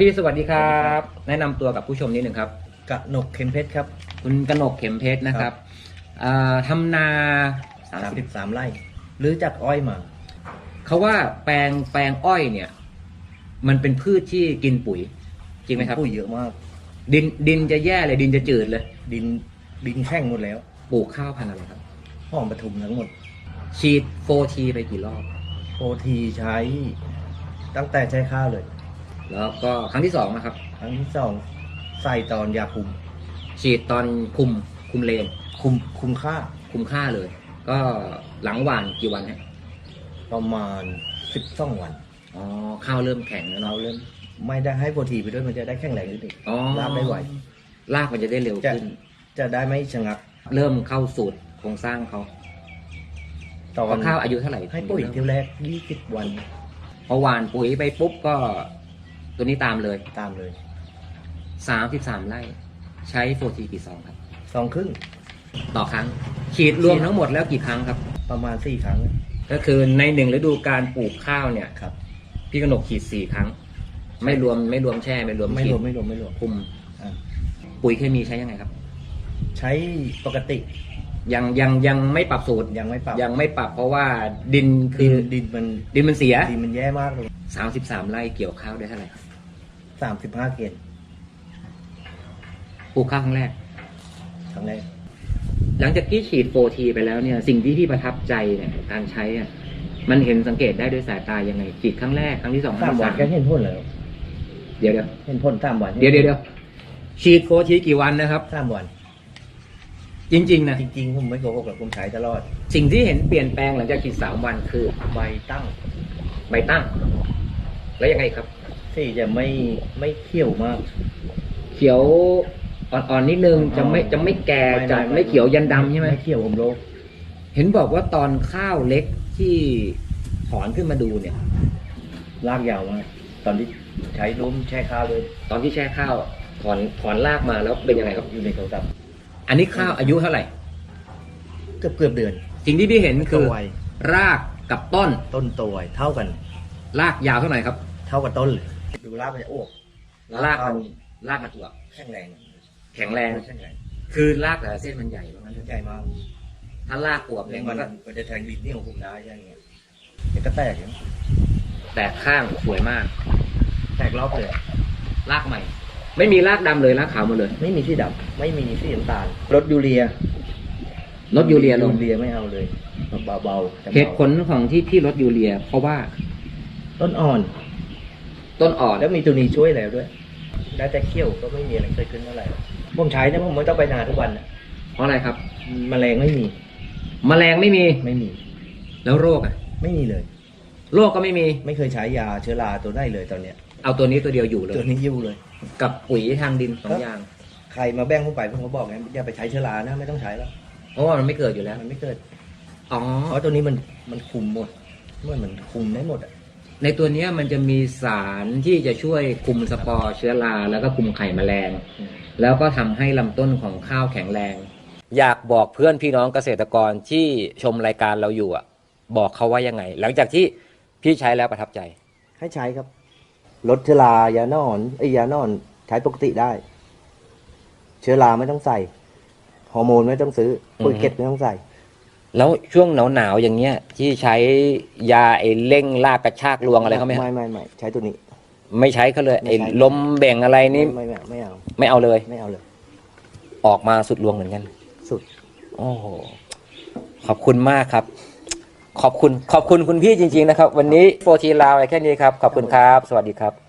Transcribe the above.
พี่สวัสดีครับ แนะนำตัวกับผู้ชมนิดหนึ่งครับ กะหนกเข็มเพชรครับ คุณกนกเข็มเพชรนะครับอ่าทำนาสามสิบ33 ไร่ หรือจากอ้อยมา เขาว่าแปลงแปลงอ้อยเนี่ย มันเป็นพืชที่กินปุ๋ย จริงไหมครับ ปุ๋ยเยอะมาก ดินดินจะแย่เลยดินจะจืดเลย ดินดินแข้งหมดแล้วปลูกข้าวพันธุ์อะไรครับ ห้องปทุมทั้งหมดฉีดโฟทีไปกี่รอบ โอทีใช้ตั้งแต่ใช้ข้าวเลย แล้วก็ครั้งที่สองนะครับ ครั้งที่สองใส่ตอนยาคุม ฉีดตอนคุมคุมเลนคุมคุมค่าคุมค่าเลย ก็หลังหวานกี่วันฮะประมาณสิบสองวันอ๋อข้าวเริ่มแข็งแล้วเราเนาะเริ่มไม่ได้ให้โปรทีไปด้วยมันจะได้แข็งแรงนิดหนึงอ๋อลากได้ไวลากมันจะได้เร็วจะขึ้น จะได้ไม่ชะงักเริ่มเข้าสูตรโครงสร้างเขาตอพอนข้าวอายุเท่าไหร่ให้ปุ๋ยเที่ยวแรกยี่สิบวัน พอหวานปุ๋ยไปปุ๊บก็ ตัวนี้ตามเลยตามเลยสามสิบสามไร่ ใช้โฟทีกี่ซองครับ สองครึ่งต่อครั้ง ฉีดรวมทั้งหมดแล้วกี่ครั้งครับ ประมาณสี่ครั้งก็คือในหนึ่งฤดูการปลูกข้าวเนี่ยครับ พี่กนกฉีดสี่ครั้ง ไม่รวมไม่รวมแช่ไม่รวมไม่ฉีรดวมไม่รวมไม่รวมคุม อ่าปุ๋ยเคมีใช้ยังไงครับ ใช้ปกติ ยังยังยังไม่ปรับสูตรยังไม่ปรับยังไม่ปรับเพราะว่าดินคืดิอนดินมันดินมันเสีย ดินมันแย่มากเลยสามสิบสามไร่เกี่ยวข้าวได้เท่าไหร่ครับสามสิบห้าเกณฑ์ปลูกข้าวครั้งแรก ครั้งแรกหลังจากที่ฉีดโฟทีไปแล้วเนี่ย สิ่งที่พี่ประทับใจเนี่ยการใช้อะมันเห็นสังเกตได้ด้วยสายตายังไงฉีดครั้งแรกครั้งที่สองครั้สางมที่วัสานมก็เห็นผลแล้วเดี๋ยวเดี๋ยวเห็นผลสามวันเดี๋ยวเดี๋ยวเดี๋ยวฉีดโฟทีกี่วันนะครับสามวัน จริง ๆ นะ จริงๆผมไม่โกหกหรอกผมใช้ตลอด สิ่งที่เห็นเปลี่ยนแปลงหลังจากฉีดสามวันคือใบตั้งใบตั้ง แล้วยังไงครับที่จะไม่ไม่เขียวมาก เขียวอ่อนๆนิดนึงจะไม่จะไม่แก่จัดไม่เขียวยันดำใช่ไหมไม่เขียวผมโลกเห็นบอกว่าตอนข้าวเล็กที่ถอนขึ้นมาดูเนี่ย ลากยาวมากตอนที่ใช้ล้มแช่ข้าวเลย ตอนที่แช่ข้าวถอนถอนรากมาแล้วเป็นยังไงครับอยู่ในโทรศัพท์ อันนี้ข้าวอายุเท่าไหร่ เกือบเกือบเดือนสิ่งที่พี่เห็นโตคือไวรากกับต้น ต้นโตไวเท่ากัน รากยาวเท่าไหร่ครับ เท่ากับต้นเลยดูรากมันจะอ้วกรากมันรากมันอวบแข็งแรงแข็งแรง แข็งแรงคือรากแต่ละเส้นมันใหญ่ว่างั้นเถอะใหญ่มากถ้ารากอวบมัเนี่ยนมันก็มันจะแทงดินนี่ของผมได้อย่างเงี้ยเดี๋ยวก็แตกอย่างเงี้ยแตกข้างสวยมาก แตกรอบเลย รากใหม่ ไม่มีรากดำเลยรากขาวหมดเลยไม่มีที่ดำไม่มีที่น้ำตาลลดยูเรียลดยูเรียลง ยูเรียไม่เอาเลยเบาๆแต่บาเหตุผลของที่พี่ลดยูเรีย เพราะว่าต้นอ่อน ต้นอ่อนแล้วมีตัวนี้ช่วยแล้วด้วยได้แต่เขี้ยวก็ไม่มีอะไรเกิดขึ้นเท่าไหร่ผมใช้เนี่ยผมไม่ต้องไปนาทุกวันน่ะเพราะอะไรครับ แมลงไม่มี แมลงไม่มีไม่มี แล้วโรคอะ ไม่มีเลย โรคก็ไม่มี ไม่เคยใช้ยาเชื้อราตัวได้เลยตอนเนี้ย เอาตัวนี้ตัวเดียวอยู่เลตัวยนี้ยิ้วเลย กับปุ๋ยทางดินสองครับอย่าง ใครมาแบ่งผมไปผมก็บอกไงอย่าไปใช้เชื้อรานะไม่ต้องใช้แล้วเพราะว่ามันไม่เกิดอยู่แล้ว มันไม่เกิดอ๋อเพราะตัวนี้มันมันคุมหมดมันมันคุมได้หมดอะในตัวเนี้ยมันจะมีสารที่จะช่วยคุมสปอร์เชื้อราแล้วก็คุมไข่แมลง แล้วก็ทำให้ลำต้นของข้าวแข็งแรง อยากบอกเพื่อนพี่น้องเกษตรกรที่ชมรายการเราอยู่อะ บอกเขาว่ายังไง หลังจากที่พี่ใช้แล้วประทับใจ ให้ใช้ครับ ลดเชื้อรายานอนไอ้ยยานอนใช้ปกติได้ เชื้อราไม่ต้องใส่ฮอร์โมนไม่ต้องซื้อปุ๋ยอือฮึเก็ดไม่ต้องใส่ แล้วช่วงหนาวๆอย่างเงี้ย ที่ใช้ยาไอ้เร่งรากกระชากรวงอะไรเขาไหมฮะไม่ไม่ไม่ใช้ตัวนี้ ไม่ใช้เขาเลยไม่ไอ้ใช้ลมแบ่งอะไรนี่ไม่ไม่ไม่เอาไม่เอาเลยไม่เอาเลย ออกมาสุดรวงเหมือนกัน สุด โอ้โหขอบคุณมากครับ ขอบคุณขอบคุณคุณพี่จริง ๆ นะครับ วันนี้โฟทีลาวแค่นี้ครับ ขอบคุณครับ สวัสดีครับ